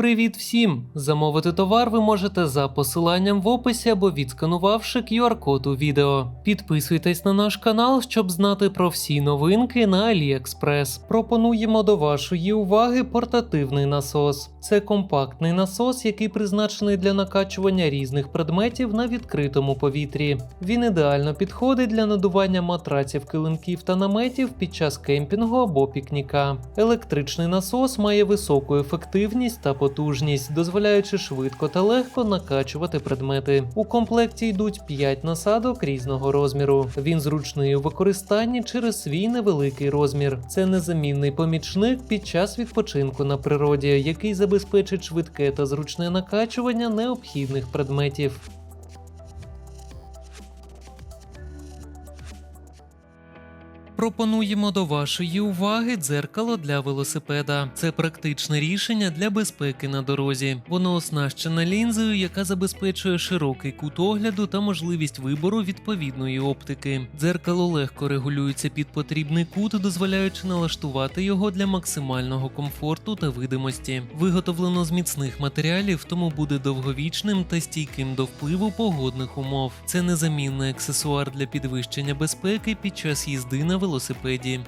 Привіт всім! Замовити товар ви можете за посиланням в описі або відсканувавши QR-код у відео. Підписуйтесь на наш канал, щоб знати про всі новинки на AliExpress. Пропонуємо до вашої уваги портативний насос. Це компактний насос, який призначений для накачування різних предметів на відкритому повітрі. Він ідеально підходить для надування матраців, килимків та наметів під час кемпінгу або пікніка. Електричний насос має високу ефективність та потужність, дозволяючи швидко та легко накачувати предмети. У комплекті йдуть 5 насадок різного розміру. Він зручний у використанні через свій невеликий розмір. Це незамінний помічник під час відпочинку на природі, який забезпечить швидке та зручне накачування необхідних предметів. Пропонуємо до вашої уваги дзеркало для велосипеда. Це практичне рішення для безпеки на дорозі. Воно оснащене лінзою, яка забезпечує широкий кут огляду та можливість вибору відповідної оптики. Дзеркало легко регулюється під потрібний кут, дозволяючи налаштувати його для максимального комфорту та видимості. Виготовлено з міцних матеріалів, тому буде довговічним та стійким до впливу погодних умов. Це незамінний аксесуар для підвищення безпеки під час їзди на велосипеді велосипеді.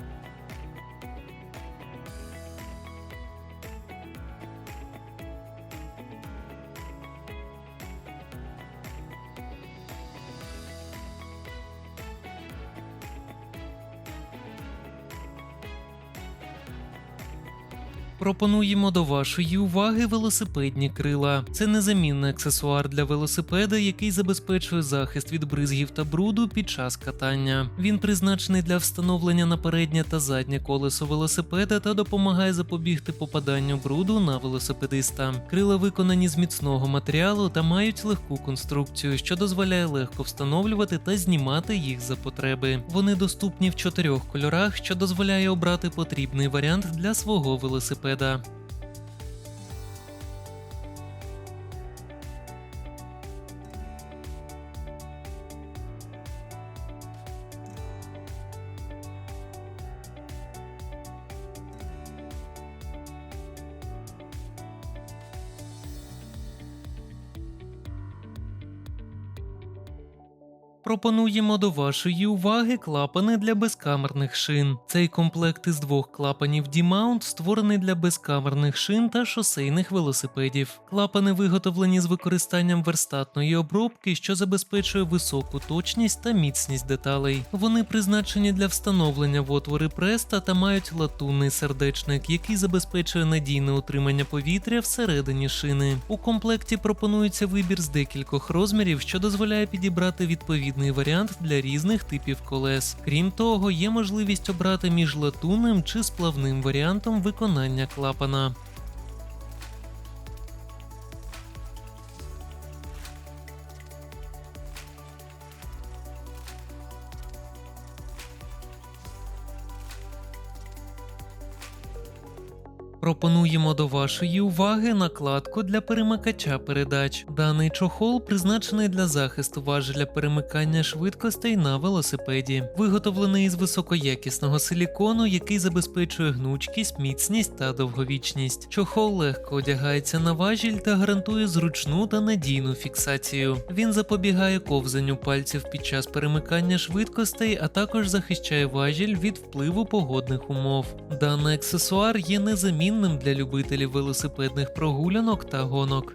Пропонуємо до вашої уваги велосипедні крила. Це незамінний аксесуар для велосипеда, який забезпечує захист від бризгів та бруду під час катання. Він призначений для встановлення на переднє та заднє колесо велосипеда та допомагає запобігти попаданню бруду на велосипедиста. Крила виконані з міцного матеріалу та мають легку конструкцію, що дозволяє легко встановлювати та знімати їх за потреби. Вони доступні в чотирьох кольорах, що дозволяє обрати потрібний варіант для свого велосипеда. Шведа. Пропонуємо до вашої уваги клапани для безкамерних шин. Цей комплект із двох клапанів D-Mount створений для безкамерних шин та шосейних велосипедів. Клапани виготовлені з використанням верстатної обробки, що забезпечує високу точність та міцність деталей. Вони призначені для встановлення в отвори преста та мають латунний сердечник, який забезпечує надійне утримання повітря всередині шини. У комплекті пропонується вибір з декількох розмірів, що дозволяє підібрати відповідний варіант для різних типів колес. Крім того, є можливість обрати між латунним чи сплавним варіантом виконання клапана. Пропонуємо до вашої уваги накладку для перемикача передач. Даний чохол призначений для захисту важеля перемикання швидкостей на велосипеді, виготовлений із високоякісного силікону, який забезпечує гнучкість, міцність та довговічність. Чохол легко одягається на важіль та гарантує зручну та надійну фіксацію. Він запобігає ковзанню пальців під час перемикання швидкостей, а також захищає важіль від впливу погодних умов. Даний аксесуар є незамінним для любителів велосипедних прогулянок та гонок.